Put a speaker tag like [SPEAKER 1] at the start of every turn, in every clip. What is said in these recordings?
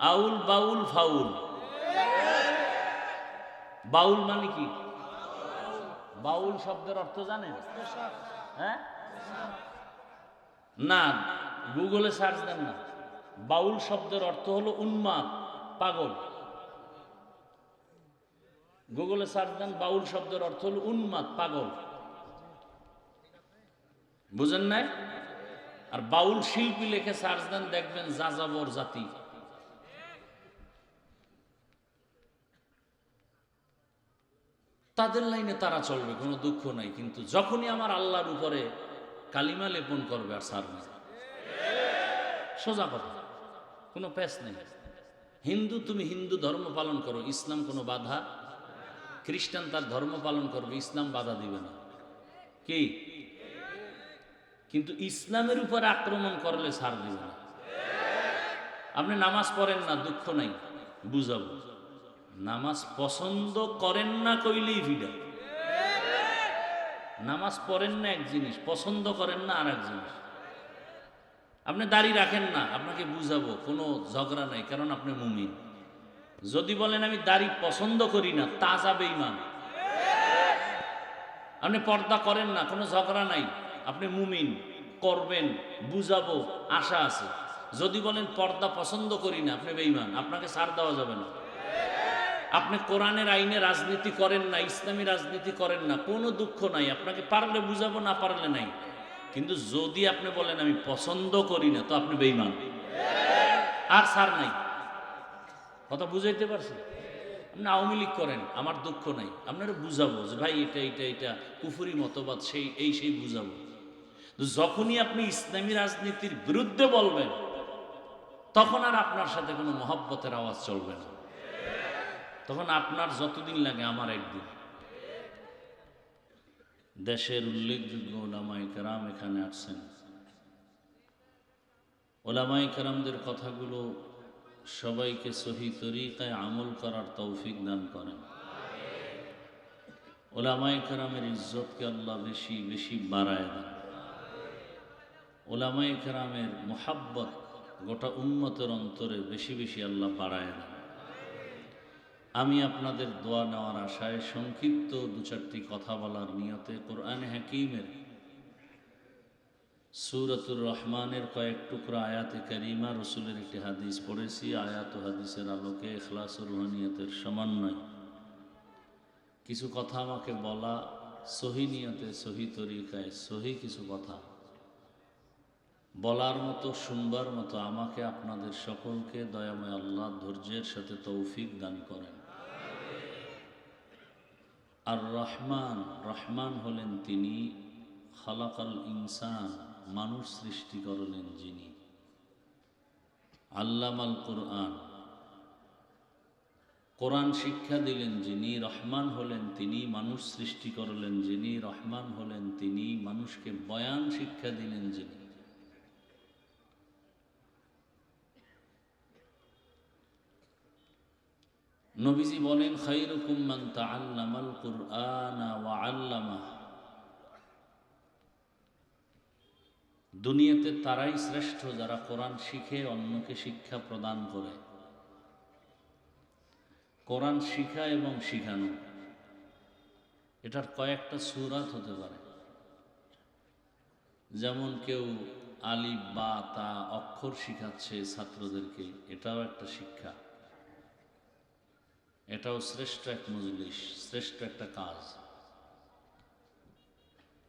[SPEAKER 1] আউল বাউল foul. বাউল মানে কি? বাউল শব্দের অর্থ জানেন? হ্যাঁ? না, গুগলে সার্চ দেন না। বাউল শব্দের অর্থ হলো উন্মাদ, পাগল। গুগলে সার্চ দেন, বাউল শব্দের অর্থ হলো উন্মাদ, পাগল। বুঝেন নাই? আর বাউল শিল্পী লেখে সার্চ দেন, দেখবেন যাযাবর জাতি। তাদের লাইনে তারা চলবে, কোনো দুঃখ নাই। কিন্তু যখনই আমার আল্লাহর উপরে কালিমা লেপন করবে আর সারবে সোজা কথা, কোনো প্যাস নেই। হিন্দু, তুমি হিন্দু ধর্ম পালন করো, ইসলাম কোনো বাধা? খ্রিস্টান তার ধর্ম পালন করবে, ইসলাম বাধা দিবে না। কি? কিন্তু ইসলামের উপর আক্রমণ করলে ছাড় দিবে না। আপনি নামাজ পড়েন না, দুঃখ নাই, বুঝাবো। নামাজ পছন্দ করেন না কইলেই ভিড়া। নামাজ পড়েন না এক জিনিস, পছন্দ করেন না আর এক জিনিস। আপনি দাড়ি রাখেন না, আপনাকে বুঝাবো, কোনো ঝগড়া নাই, কারণ আপনি মুমিন। যদি বলেন আমি দাড়ি পছন্দ করি না, তা যাবে ইমান। আপনি পর্দা করেন না, কোনো ঝগড়া নাই, আপনি মুমিন, করবেন, বুঝাবো, আশা আছে। যদি বলেন পর্দা পছন্দ করি না, আপনি বেইমান আপনাকে সার দেওয়া যাবে না। আপনি কোরআনের আইনে রাজনীতি করেন না, ইসলামী রাজনীতি করেন না, কোনো দুঃখ নাই। আপনাকে পারলে বুঝাবো, না পারলে নাই। কিন্তু যদি আপনি বলেন, আমি পছন্দ করি না, তো আপনি বেইমান আর সার নাই। কথা বুঝাইতে পারছি? আপনি আওয়ামী লীগ করেন, আমার দুঃখ নাই। আপনারা বুঝাবো যে, ভাই, এটা এটা এটা, কুফুরি মতবাদ, সেই, এই, সেই বুঝাবো। যখনই আপনি ইসলামী রাজনীতির বিরুদ্ধে বলবেন, তখন আর আপনার সাথে কোনো মহব্বতের আওয়াজ চলবে না। তখন আপনার যতদিন লাগে আমার একদিন। দেশের উল্লেখযোগ্য ওলামাই কেরাম এখানে আসছেন। ওলামাই কেরামদের কথাগুলো সবাইকে সহি তরিকায় আমল করার তৌফিক দান করেন। ওলামাই কেরামের ইজ্জতকে আল্লাহ বেশি বেশি বাড়ায় দেন। ওলামাই কেরামের মোহাব্বত গোটা উন্মতের অন্তরে বেশি বেশি আল্লাহ বাড়ায় দেন। আমি আপনাদের দোয়া নেওয়ার আশায় সংক্ষিপ্ত দু চারটি কথা বলার নিয়তে কোরআন হাকিমের সুরতুর রহমানের কয়েক টুকরা আয়াতে করিমা রসুলের একটি হাদিস পড়েছি। আয়াত হাদিসের আলোকে এখলাসুর রুহানিয়তের সমন্বয়। কিছু কথা আমাকে বলা সহি নিয়তে সহি তরিকায় সহি কিছু কথা। বলার মতো, শুনবার মতো আমাকে আপনাদের সকলকে দয়াময় আল্লাহ ধৈর্যের সাথে তৌফিক দান করেন। আর রহমান রহমান হলেন তিনি খালাকাল ইনসান, মানুষ সৃষ্টি করলেন যিনি। আল্লামাল কোরআন। কোরআন শিক্ষা দিলেন যিনি, রহমান হলেন তিনি, মানুষ সৃষ্টি করলেন যিনি, রহমান হলেন তিনি, মানুষকে বয়ান শিক্ষা দিলেন যিনি। নবীজি বলেন আল্লামা দুনিয়াতে তারাই শ্রেষ্ঠ যারা কোরআন শিখে অন্যকে শিক্ষা প্রদান করে। কোরআন শিখা এবং শিখানো, এটার কয়েকটা সুরাত হতে পারে। যেমন কেউ আলিফ, বা, তা অক্ষর শিখাচ্ছে ছাত্রদেরকে, এটাও একটা শিক্ষা। এটাও শ্রেষ্ঠ এক মজলিস, শ্রেষ্ঠ একটা কাজ।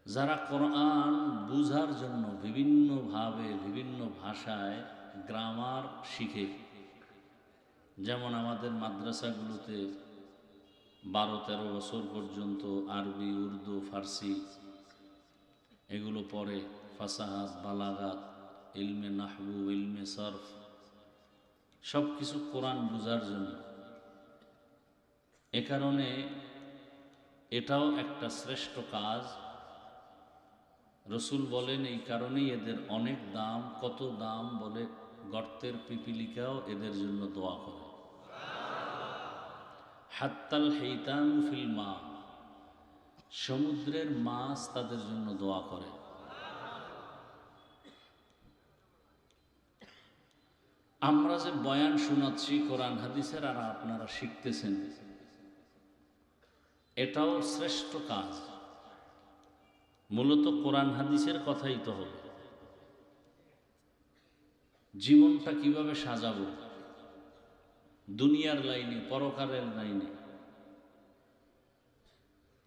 [SPEAKER 1] যারা কোরআন বুঝার জন্য বিভিন্নভাবে, বিভিন্ন ভাষায় গ্রামার শিখে, যেমন আমাদের মাদ্রাসাগুলোতে বারো তেরো বছর পর্যন্ত আরবি, উর্দু, ফার্সি এগুলো পড়ে, ফাসাহাত, বালাগাত, ইলমে নাহবু, ইলমে সরফ সব কিছু কোরআন বুঝার জন্য। এ কারণে এটাও একটা শ্রেষ্ঠ কাজ। রসুল বলেন, এই কারণেই এদের অনেক দাম, কত দাম বলে গর্তের পিপিলিকাও এদের জন্য দোয়া করে। হাত্তাল হেইতান ফিল মা, সমুদ্রের মাছ তাদের জন্য দোয়া করে। আমরা যে বয়ান শোনাচ্ছি কোরআন হাদিসের, আর আপনারা শিখতেছেন এটাও শ্রেষ্ঠ কাজ। মূলত কোরআন হাদিসের কথাই তো হবে জীবনটা কীভাবে সাজাবো? দুনিয়ার লাইনে, পরকারের লাইনে।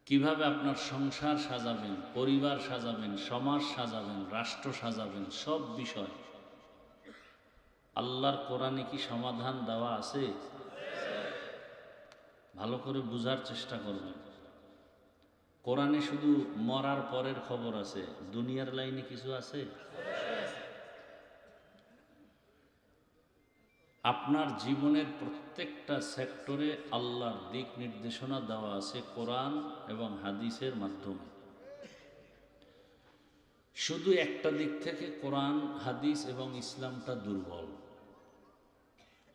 [SPEAKER 1] কীভাবে আপনার সংসার সাজাবেন, পরিবার সাজাবেন, সমাজ সাজাবেন, রাষ্ট্র সাজাবেন, সব বিষয়। আল্লাহর কোরআনে কি সমাধান দেওয়া আছে? ভালো করে বুঝার চেষ্টা করবেন কোরআনে শুধু মরার পরের খবর আছে, দুনিয়ার লাইনে কিছু আছে? আপনার জীবনের প্রত্যেকটা সেক্টরে আল্লাহর দিক নির্দেশনা দেওয়া আছে কোরআন এবং হাদিসের মাধ্যমে। শুধু একটা দিক থেকে কোরআন, হাদিস এবং ইসলামটা দুর্বল।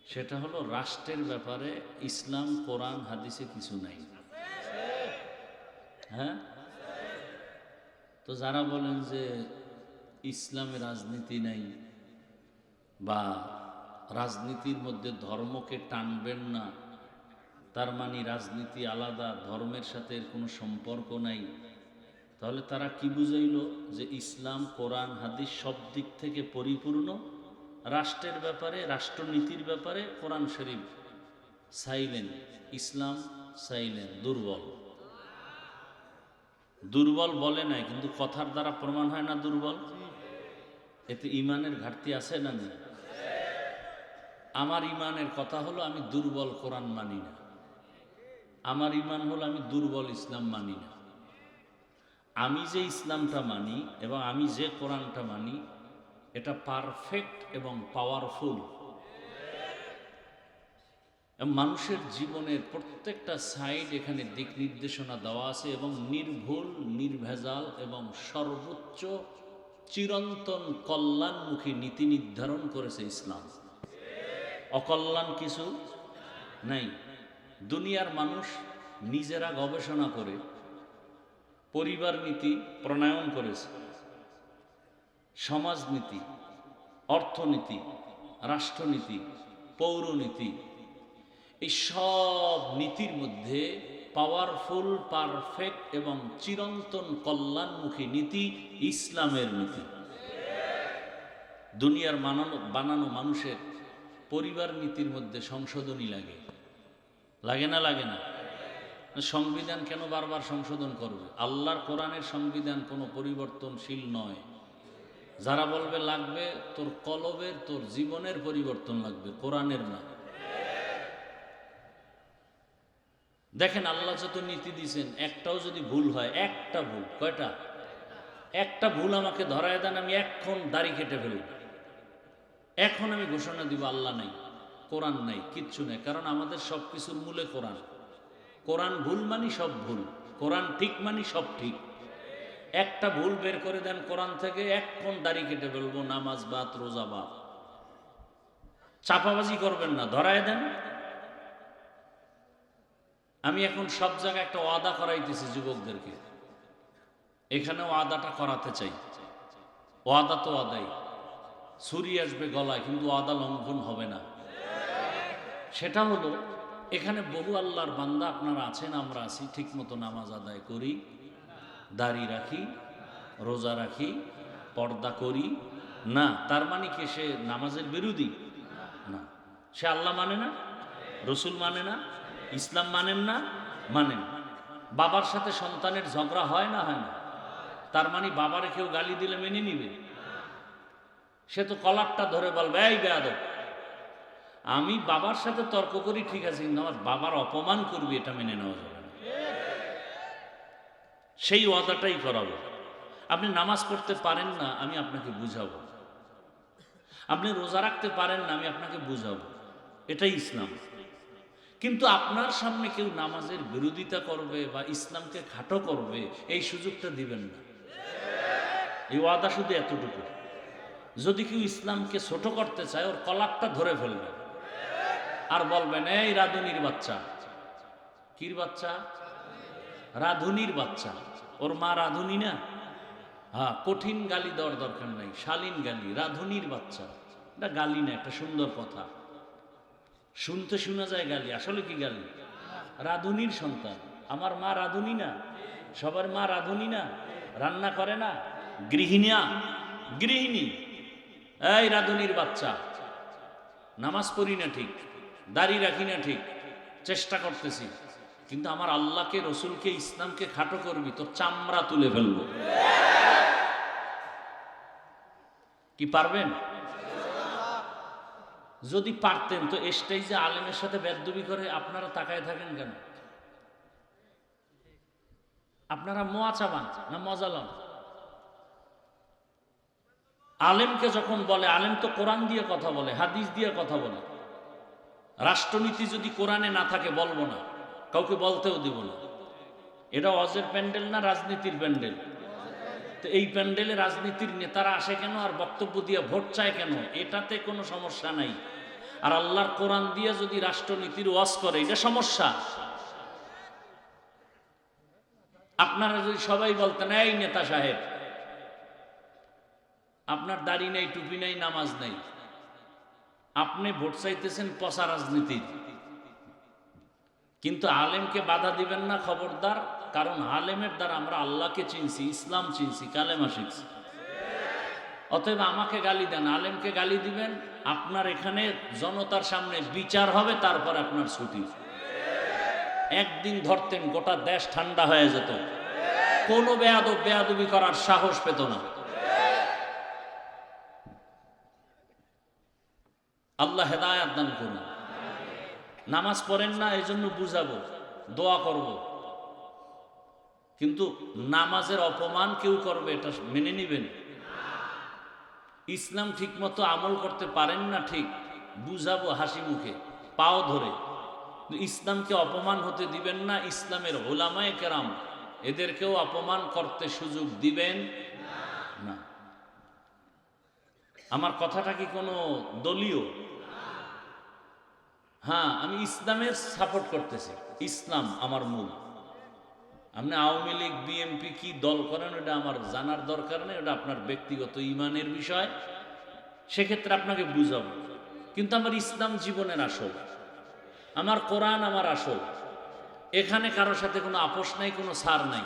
[SPEAKER 1] সেটা হলো রাষ্ট্রের ব্যাপারে ইসলাম, কোরআন, হাদিসে কিছু নাই। হ্যাঁ? তো যারা বলেন যে ইসলামে রাজনীতি নাই বা রাজনীতির মধ্যে ধর্মকে টানবেন না, তার মানে রাজনীতি আলাদা, ধর্মের সাথে কোনো সম্পর্ক নাই, তাহলে তারা কি বুঝাইল যে ইসলাম, কোরআন, হাদিস সব দিক থেকে পরিপূর্ণ? রাষ্ট্রের ব্যাপারে, রাষ্ট্রনীতির ব্যাপারে কোরআন শরীফ সাইলেন ইসলাম সাইলেন দুর্বল। দুর্বল বলে নাই, কিন্তু কথার দ্বারা প্রমাণ হয় না দুর্বল। এতে ইমানের ঘাটতি আছে না নেই? আমার ইমানের কথা হলো, আমি দুর্বল কোরআন মানি না। আমার ইমান হলো, আমি দুর্বল ইসলাম মানি না। আমি যে ইসলামটা মানি এবং আমি যে কোরআনটা মানি এটা পারফেক্ট এবং পাওয়ারফুল মানুষের জীবনের প্রত্যেকটা সাইড এখানে দিক নির্দেশনা দেওয়া আছে এবং নির্ভুল, নির্ভেজাল এবং সর্বোচ্চ চিরন্তন কল্যাণমুখী নীতি নির্ধারণ করেছে ইসলাম। অকল্যাণ কিছু নাই। দুনিয়ার মানুষ নিজেরা গবেষণা করে, পরিবার নীতি প্রণয়ন করেছে। সমাজনীতি, অর্থনীতি, রাষ্ট্রনীতি, পৌরনীতি, এই সব নীতির মধ্যে পাওয়ারফুল পারফেক্ট এবং চিরন্তন কল্যাণমুখী নীতি ইসলামের নীতি। দুনিয়ার মানানো বানানো মানুষের পরিবার নীতির মধ্যে সংশোধনী লাগে। লাগে না লাগে না? সংবিধান কেন বারবার সংশোধন করবে? আল্লাহর কোরআনের সংবিধান কোনো পরিবর্তনশীল নয়। যারা বলবে লাগবে, তোর কলবের, তোর জীবনের পরিবর্তন লাগবে, কোরআনের না। দেখেন আল্লাহ যত নীতি দিয়েছেন, একটাও যদি ভুল হয়, একটা ভুল, কয়টা? একটা ভুল আমাকে ধরায় দেন, আমি এখন দাড়ি কেটে ফেলব এখন আমি ঘোষণা দিব, আল্লাহ নাই, কোরআন নাই, কিচ্ছু নেই, কারণ আমাদের সব কিছুর মূলে কোরআন। কোরআন ভুল মানি সব ভুল, কোরআন ঠিক মানি সব ঠিক। একটা ভুল বের করে দেন কোরআন থেকে এখন দাড়ি কেটে ফেলব, নামাজ বাদ, রোজা বাদ। চাপাবাজি করবেন না, ধরায় দেন। আমি এখন সব জায়গায় একটা ওয়াদা করাইতেছি যুবকদেরকে। এখানে ওয়াদাটা করাতে চাই। ওয়াদা তো ওয়াদাই। ছুরি আসবে গলায়, কিন্তু ওয়াদা লঙ্ঘন হবে না। সেটা হলো, এখানে বহু আল্লাহর বান্দা আপনারা আছেন, আমরা আছি ঠিক মতো নামাজ আদায় করি। দাড়ি রাখি, রোজা রাখি, পর্দা করি। না, তার মানে কি সে নামাজের বিরোধী? না। সে আল্লাহ মানে না? রসুল মানে না? ইসলাম মানেন না? মানেন। বাবার সাথে সন্তানের ঝগড়া হয় না হয় না? তার মানে বাবারে কেউ গালি দিলে মেনে নিবে? সে তো কলারটা ধরে বলবে, এই বেয়াদব, আমি বাবার সাথে তর্ক করি, ঠিক আছে, কিন্তু আমার বাবার অপমান করবি, এটা মেনে নেওয়া যাবে সেই ওয়াদাটাই করাবো। আপনি নামাজ পড়তে পারেন না, আমি আপনাকে বুঝাবো। আপনি রোজা রাখতে পারেন না, আমি আপনাকে বুঝাবো। এটাই ইসলাম। কিন্তু আপনার সামনে কেউ নামাজের বিরোধিতা করবে বা ইসলামকে খাটো করবে, এই সুযোগটা দিবেন না। এই ওয়াদা শুধু এতটুকু। যদি কেউ ইসলামকে ছোট করতে চায়, ওর কলাপটা ধরে ফেলবে। আর বলবেন, এই রাধুনির বাচ্চা। কির বাচ্চা? রাধুনির বাচ্চা। ওর মা রাধুনি না? হ্যাঁ কঠিন গালি দেওয়ার দরকার নাই, শালীন গালি, রাধুনির বাচ্চা। এটা গালি না, একটা সুন্দর কথা। শুনতে শোনা যায় গালি, আসলে কি গালি? রাধুনির সন্তান। আমার মা রাধুনি না? সবার মা রাধুনি না? রান্না করে না? গৃহিণীয়া গৃহিণী। এই রাধুনির বাচ্চা। নামাজ পড়ি না ঠিক, দাড়ি রাখি না ঠিক, চেষ্টা করতেছি। কিন্তু আমার আল্লাহকে, রসুলকে, ইসলামকে খাটো করবি, তোর চামড়া তুলে ফেলব। কি পারবেন? যদি পারতেন, তো যে আলেমের সাথে বেদবি করে আপনারা তাকায় থাকেন কেন? আপনারা মোয়া চাবান না মজা লন? আলেমকে যখন বলে, আলেম তো কোরআন দিয়ে কথা বলে, হাদিস দিয়ে কথা বলে। রাষ্ট্রনীতি যদি কোরআনে না থাকে, বলব না। কাউকে বলতেও দিব না। এটা অজের প্যান্ডেল না রাজনীতির প্যান্ডেল? তো এই প্যান্ডেলে রাজনীতির নেতারা আসে কেন আর বক্তব্য দিয়ে ভোট চায় কেন? এটাতে কোনো সমস্যা নাই। আর আল্লাহর কোরআন দিয়ে যদি রাষ্ট্রনীতির ওয়াজ করে, এটা সমস্যা। আপনারা যদি সবাই বলতেন, এই নেতা সাহেব, আপনার দাড়ি নেই, টুপি নেই, নামাজ নেই। আপনি ভোট চাইতেছেন পচা রাজনীতির। কিন্তু আলেমকে বাধা দিবেন না খবরদার, কারণ আলেমের দ্বারা আমরা আল্লাহকে চিনছি, ইসলাম চিনছি, কালেমা শিখছি। অতএব আমাকে গালি দেন, আলেমকে গালি দিবেন, আপনার এখানে জনতার সামনে বিচার হবে, তারপর আপনার ছুটি। একদিন ধরতেন, গোটা দেশ ঠান্ডা হয়ে যেত। কোনো বেয়াদব বেয়াদবি করার সাহস পেত না। আল্লাহ হেদায়াত দান করুন। নামাজ পড়েন না এই জন্য বুঝাবো, দোয়া করব। কিন্তু নামাজের অপমান কেউ করবে, এটা মেনে নিবেন। ইসলাম ঠিকমতো আমল করতে পারেন না ঠিক, বুঝাবো হাসি মুখে, পাও ধরে। ইসলামকে অপমান হতে দিবেন না, ইসলামের ওলামায় কেরাম, এদেরকেও অপমান করতে সুযোগ দিবেন না। আমার কথাটা কি কোনো দলীয়? হ্যাঁ আমি ইসলামের সাপোর্ট করতেছি। ইসলাম আমার মূল। আপনি আওয়ামী লীগ বিএমপি কি দল করেন, ওটা আমার জানার দরকার নেই, ওটা আপনার ব্যক্তিগত ইমানের বিষয়। সেক্ষেত্রে আপনাকে বুঝাবো। কিন্তু আমার ইসলাম জীবনের আসল। আমার কোরআন আমার আসল। এখানে কারোর সাথে কোনো আপোষ নাই, কোনো সার নাই।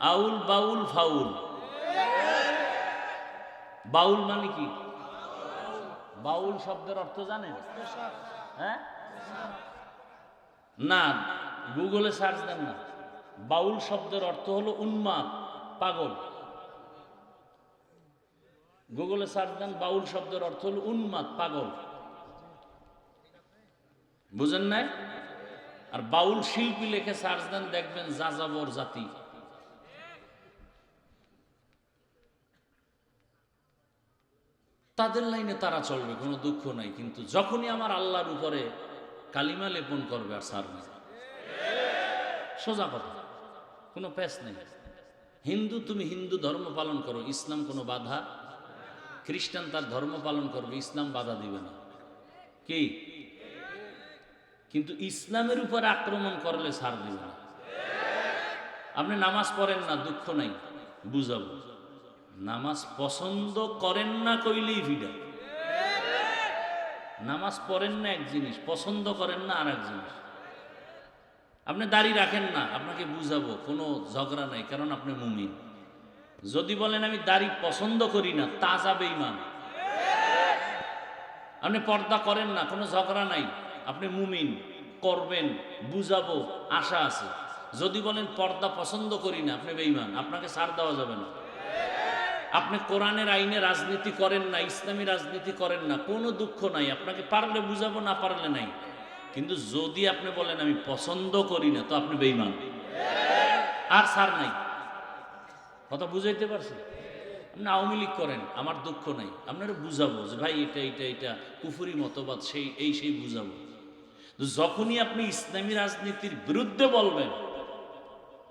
[SPEAKER 1] আউল, বাউল, ফাউল। বাউল মানে কি? বাউল শব্দের অর্থ জানেন? হ্যাঁ? না, গুগলে সার্চ দেন না। বাউল শব্দের অর্থ হলো উন্মাদ, পাগল। গুগলে সার্চ দেন, বাউল শব্দের অর্থ হলো উন্মাদ, পাগল। বুঝেন নাই? আর বাউল শিল্পী লেখে সার্চ দেন, দেখবেন যাযাবর জাতি। তাদের লাইনে তারা চলবে, কোনো দুঃখ নাই। কিন্তু যখনই আমার আল্লাহর উপরে কালিমা লেপন করবে আর সার নেই সোজা কথা, কোনো প্যাস নেই। হিন্দু, তুমি হিন্দু ধর্ম পালন করো, ইসলাম কোনো বাধা? খ্রিস্টান তার ধর্ম পালন করবে, ইসলাম বাধা দিবে না। কি? কিন্তু ইসলামের উপর আক্রমণ করলে সার দিবে না। আপনি নামাজ পড়েন না, দুঃখ নাই, বুঝাবো। নামাজ পছন্দ করেন না কইলেই ভিড়া। নামাজ পড়েন না এক জিনিস, পছন্দ করেন না আর এক জিনিস। আপনি দাড়ি রাখেন না, আপনাকে বুঝাবো, কোনো ঝগড়া নাই, কারণ আপনি মুমিন। যদি বলেন আমি দাড়ি পছন্দ করি না, তা যাবে ইমান। আপনি পর্দা করেন না, কোনো ঝগড়া নাই, আপনি মুমিন, করবেন, বুঝাবো, আশা আছে। যদি বলেন পর্দা পছন্দ করি না, আপনি বেইমান আপনাকে সার দেওয়া যাবে না। আপনি কোরআনের আইনে রাজনীতি করেন না, ইসলামী রাজনীতি করেন না, কোনো দুঃখ নাই। আপনাকে পারলে বুঝাবো, না পারলে নাই। কিন্তু যদি আপনি বলেন, আমি পছন্দ করি না, তো আপনি বেইমান আর সার নাই। কথা বুঝাইতে পারছি আপনি আওয়ামী লীগ করেন, আমার দুঃখ নাই। আপনারা বুঝাবো যে, ভাই, এটা এটা এটা, কুফুরি মতবাদ, সেই, এই, সেই বুঝাবো। যখনই আপনি ইসলামী রাজনীতির বিরুদ্ধে বলবেন,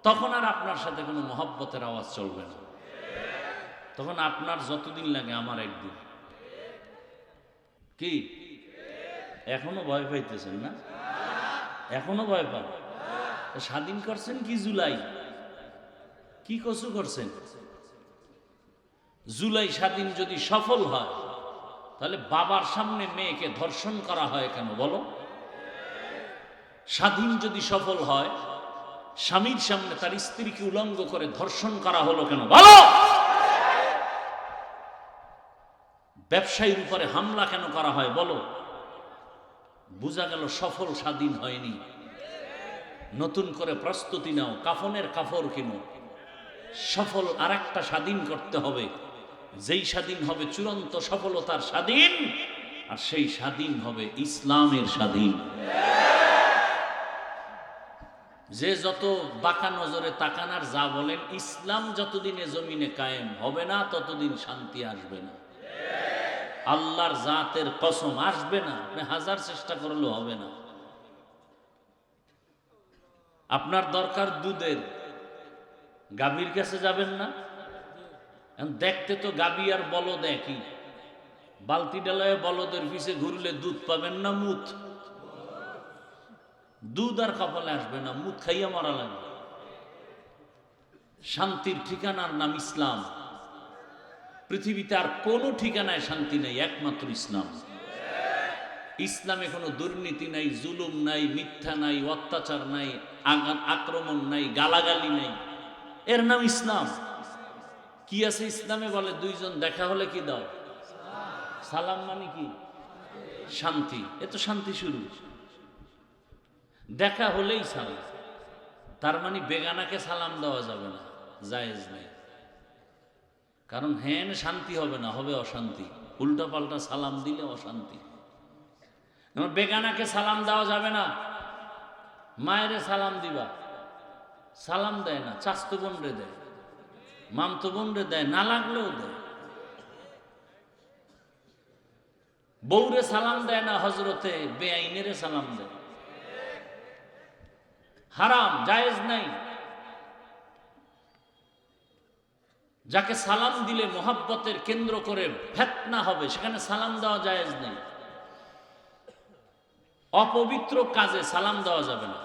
[SPEAKER 1] তখন আর আপনার সাথে কোনো মহব্বতের আওয়াজ চলবে না। তখন আপনার যতদিন লাগে আমার একদিন। কি? এখনও ভয় পাইতেছেন না? এখনও ভয় পান? স্বাধীন করছেন কি জুলাই? কি কচু করছেন? জুলাই স্বাধীন যদি সফল হয়, তাহলে বাবার সামনে মেয়েকে ধর্ষণ করা হয় কেন বলো? স্বাধীন যদি সফল হয়, স্বামীর সামনে তার স্ত্রীকে উলঙ্গ করে ধর্ষণ করা হলো কেন বলো? ব্যবসায়ীর উপরে হামলা কেন করা হয় বলো? বোঝা গেল সফল স্বাধীন হয়নি। নতুন করে প্রস্তুতি নাও, কাফনের কাপড় কিনো। সফল আর একটা স্বাধীন করতে হবে। যেই স্বাধীন হবে চূড়ান্ত সফলতার স্বাধীন, আর সেই স্বাধীন হবে ইসলামের স্বাধীন। যে যত বাঁকা নজরে তাকানার যা বলেন, ইসলাম যতদিনে জমিনে কায়েম হবে না, ততদিন শান্তি আসবে না। আল্লাহর জাতের কসম আসবে না, আপনি হাজার চেষ্টা করলেও হবে না। আপনার দরকার দুধের। গাভীর কাছে যাবেন না? দেখতে তো গাবি আর বলদ একই। বালতি ডালায় বলদের পিছে ঘুরলে দুধ পাবেন না মুত। দুধ আর কপালে আসবে না মুখ খাইয়া মারা লাগবে। শান্তির ঠিকানার নাম ইসলাম। পৃথিবীতে আর কোনো ঠিকানায় শান্তি নেই, একমাত্র ইসলাম। ইসলামে কোনো দুর্নীতি নাই, জুলুম নাই, মিথ্যা নাই, অত্যাচার নাই আক্রমণ নাই, গালাগালি নাই। এর নাম ইসলাম। কি আছে ইসলামে বলে? দুইজন দেখা হলে কি দাও? সালাম মানে কি? শান্তি। এ তো শান্তি শুরু। দেখা হলেই সালাম। তার মানে বেগানাকে সালাম দেওয়া যাবে না, জায়েজ নেই। কারণ হ্যান শান্তি হবে না, হবে অশান্তি। উল্টা পাল্টা সালাম দিলে অশান্তি। বেগানাকে সালাম দেওয়া যাবে না, মায়েরে সালাম দিবা। সালাম দেয় না, চাস্ত বোনরে দেয়। মামতো বোনরে দেয়, না লাগলেও দেয়। বউরে সালাম দেয় না হজরতে বেআইনেরে সালাম দেয়। হারাম, জায়েজ নাই। যাকে সালাম দিলে মোহাব্বতের কেন্দ্র করে ফেতনা হবে, সেখানে সালাম দেওয়া জায়েজ নেই। অপবিত্র কাজে সালাম দেওয়া যাবে না।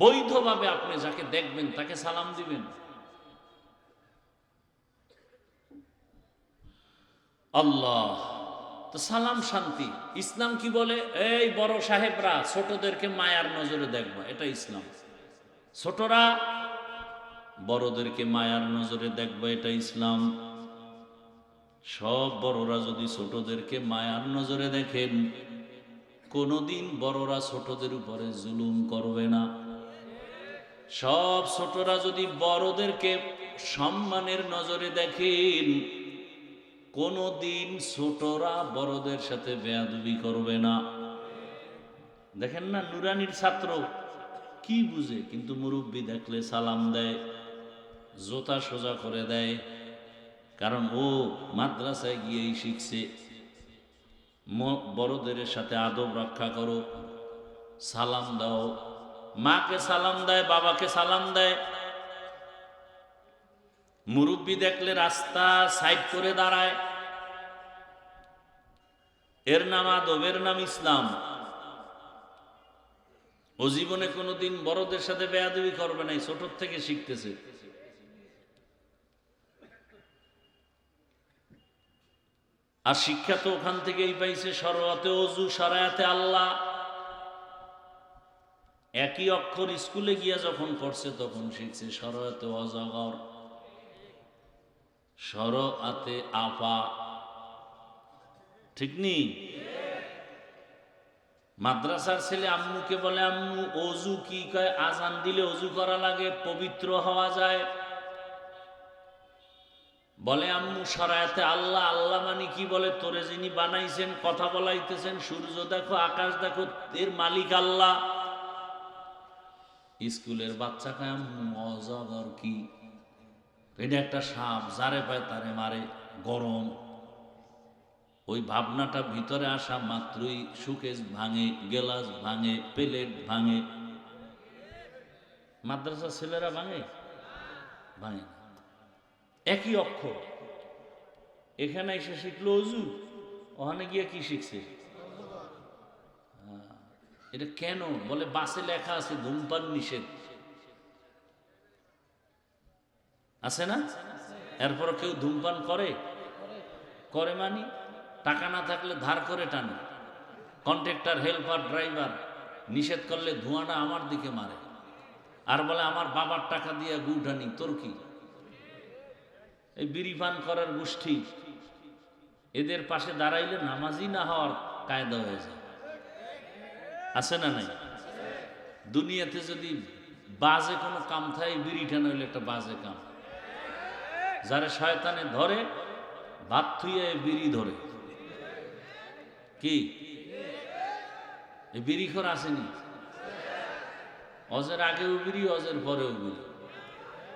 [SPEAKER 1] বৈধভাবে আপনি যাকে দেখবেন, তাকে সালাম দিবেন। আল্লাহ, তো সালাম শান্তি। ইসলাম কি বলে? এই বড় সাহেবরা, ছোটদেরকে মায়ার নজরে দেখবা, এটা ইসলাম। ছোটরা বড়দেরকে মায়ার নজরে দেখবা এটা ইসলাম। সব বড়রা যদি ছোটদেরকে মায়ার নজরে দেখেন, কোনোদিন বড়রা ছোটদের উপরে জুলুম করবে না। সব ছোটরা যদি বড়দেরকে সম্মানের নজরে দেখেন, কোনোদিন ছোটরা বড়দের সাথে বেয়াদবি করবে না। দেখেন না, নুরানির ছাত্র কি বুঝে, কিন্তু মুরব্বী দেখলে সালাম দেয়। জোতা সোজা করে দেয়, কারণ ও মাদ্রাসায় গিয়েই শিখছে। বড়দের সাথে আদব রক্ষা করো, সালাম দাও। মাকে সালাম দেয়, বাবাকে সালাম দেয়। মুরব্বী দেখলে রাস্তা সাইড করে দাঁড়ায়। এর নাম আদব, এর নাম ইসলাম। ও জীবনে কোনোদিন বড়দের সাথে বেয়াদবি করবে নাই ছোট থেকে শিখতেছে। আর শিক্ষা তো ওখান থেকেই পাইছে সরওয়াতে অজু, সারায়াতে আল্লাহ। একই অক্ষর স্কুলে গিয়া যখন পড়ছে, তখন শিখছে সরয়াতে অজগর। সর আতে আপা। ঠিক নেই মাদ্রাসার ছেলে আম্মুকে বলে, আম্মু, অজু কি কয়? আজান দিলে অজু করা লাগে, পবিত্র হওয়া যায়। বলে, আম্মু সরায়াতে আল্লাহ আল্লাহ মানে কি বলে? তোরে যিনি বানাইছেন, কথা বলাইতেছেন, সূর্য দেখো, আকাশ দেখো, এর মালিক আল্লাহ। স্কুলের বাচ্চা খায় আম্মু কি? এটা একটা সাপ, যারে পায় তারে মারে, গরম। ওই ভাবনাটা ভিতরে আসা মাত্রই সুকেশ ভাঙে, গেলাস ভাঙে, প্লেট ভাঙে। মাদ্রাসা ছেলেরা ভাঙে? ভাঙে না। একই অক্ষর। এখানে এসে শিখলো অজু ওখানে গিয়ে কি শিখছে? হ্যাঁ, এটা কেন? বলে বাসে লেখা আছে ধূমপান নিষেধ। আছে না? এরপর কেউ ধূমপান করে? করে মানি? টাকা না থাকলে ধার করে টানে। কন্ট্রাক্টর হেল্পার ড্রাইভার নিষেধ করলে ধোঁয়াটা আমার দিকে মারে। আর বলে আমার বাবার টাকা দিয়ে গুটানি তোর কি? এই বিড়ি পান করার গোষ্ঠী। এদের পাশে দাঁড়াইলে নামাজি না হওয়ার কায়দা হয়ে যায়। আছে না নাই? দুনিয়াতে যদি বাজে কোনো কাম থাকে বিড়ি টানা হইলে একটা বাজে কাম। যারা শয়তানে ধরে ভাত থুইয়ে বিড়ি ধরে। কি? এই বিড়ি খর আসেনি অজের আগেও বিড়ি, অজের পরেও বিড়ি।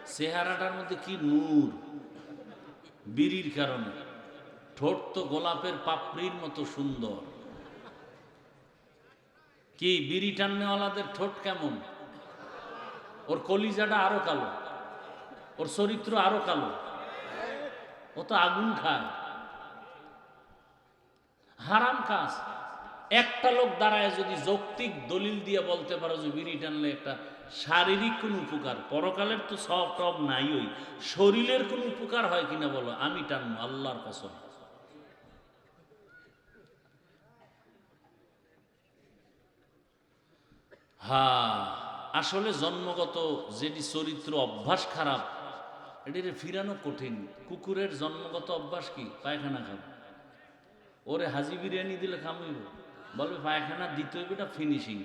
[SPEAKER 1] চেহারাটার মধ্যে কি নূর? বিড়ির কারণে। ঠোঁট তো গোলাপের পাপড়ির মতো সুন্দর। কি বিড়ি টান্নেওয়ালাদের ঠোঁট কেমন? ওর কলিজাটা আরও কালো, ওর চরিত্র আরও কালো। ও তো আগুন খায়। হারাম কাজ। একটা লোক দাঁড়ায় যদি যৌক্তিক দলিল দিয়ে বলতে পারো যে বিড়ি টানলে একটা শারীরিক কোন উপকার? পরকালের তো সব টব নাই ওই। শরীরের কোনো উপকার হয় কিনা বলো? আমি টানবো, আল্লাহর কসম। হ্যাঁ আসলে জন্মগত যেটি চরিত্র অভ্যাস খারাপ, এটির ফিরানো কঠিন। কুকুরের জন্মগত অভ্যাস কি? পায়খানা খাবে। ওরে হাজি বিরিয়ানি দিলে খামিব বলবে পায়খানা দিতে হইবে, এটা ফিনিশিং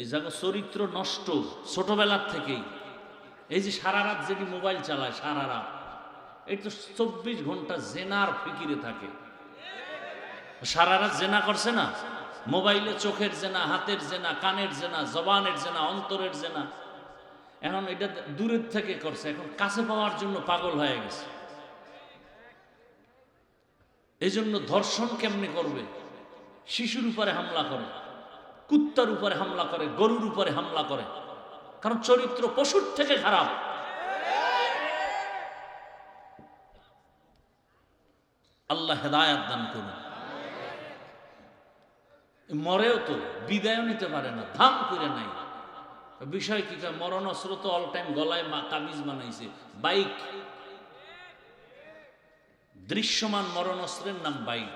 [SPEAKER 1] এই জায়গা চরিত্র নষ্ট ছোটবেলার থেকেই। এই যে সারা রাত যেটি মোবাইল চালায়, সারা রাত। এই তো চব্বিশ ঘণ্টা জেনার ফিকিরে থাকে। সারা রাত জেনা করছে না? মোবাইলে চোখের জেনা, হাতের জেনা, কানের জেনা, জবানের জেনা, অন্তরের জেনা। এখন এটা দূরের থেকে করছে, এখন কাছে পাওয়ার জন্য পাগল হয়ে গেছে। এই জন্য ধর্ষণ কেমনে করবে? শিশুর উপরে হামলা করে। কুত্তার উপরে হামলা করে, গরুর উপরে হামলা করে। কারণ চরিত্র পশুর থেকে খারাপ। আল্লাহ হেদায়াত দান করুন। মরেও তো বিদায়ও নিতে পারে না, ধাম করে নাই। বিষয় কি মরণ অস্ত্র তো অল টাইম গলায় তাবিজ বানাইছে বাইক দৃশ্যমান মরণ অস্ত্রের নাম বাইক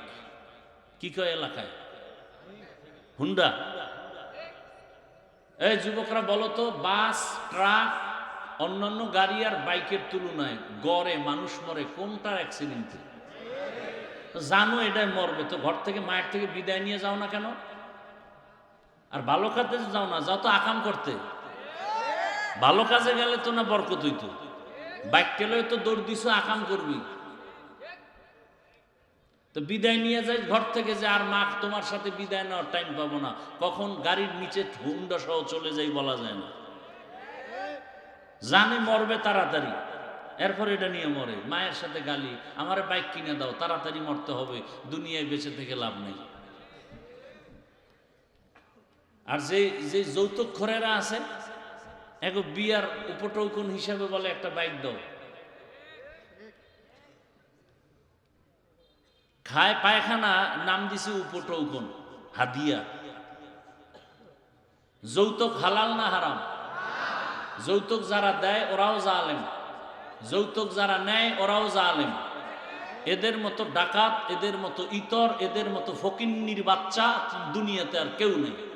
[SPEAKER 1] কি কয় এলাকায়? হুন্ডা। এই যুবকরা বলো তো, বাস, ট্রাক, অন্যান্য গাড়ি আর বাইকের তুলনায় গড়ে মানুষ মরে কোনটার অ্যাক্সিডেন্টে? জানো এটাই মরবে, তো ঘর থেকে মায়ের থেকে বিদায় নিয়ে যাও না কেন? আর ভালো কাজে যাও না, যাও তো আকাম করতে। ভালো কাজে গেলে তো না বরকত হইতো। বাইক টেলে তো দৌড় দিছো, আকাম করবি। তো বিদায় নিয়ে যাই, ঘর থেকে যে আর মা তোমার সাথে বিদায় নেওয়ার টাইম পাবো না। কখন গাড়ির নিচে হুন্ডা সহ চলে যাই বলা যায় না। জানে মরবে তাড়াতাড়ি। এরপর এটা নিয়ে মরে। মায়ের সাথে গালি, আমার বাইক কিনে দাও, তাড়াতাড়ি মরতে হবে। দুনিয়ায় বেঁচে থেকে লাভ নেই। আর যে যে যৌতুক খরেরা আছে এক বিয়ার উপটৌকন হিসাবে বলে একটা বাইক দাও। খায় পায়খানা নাম দিছে উপটৌকন, হাদিয়া। যৌতুক হালাল না হারাম? যৌতুক যারা দেয় ওরাও জালেম। যৌতুক যারা নেয় ওরাও জালেম। এদের মতো ডাকাত, এদের মতো ইতর, এদের মতো ফকিন্নির বাচ্চা দুনিয়াতে আর কেউ নেই।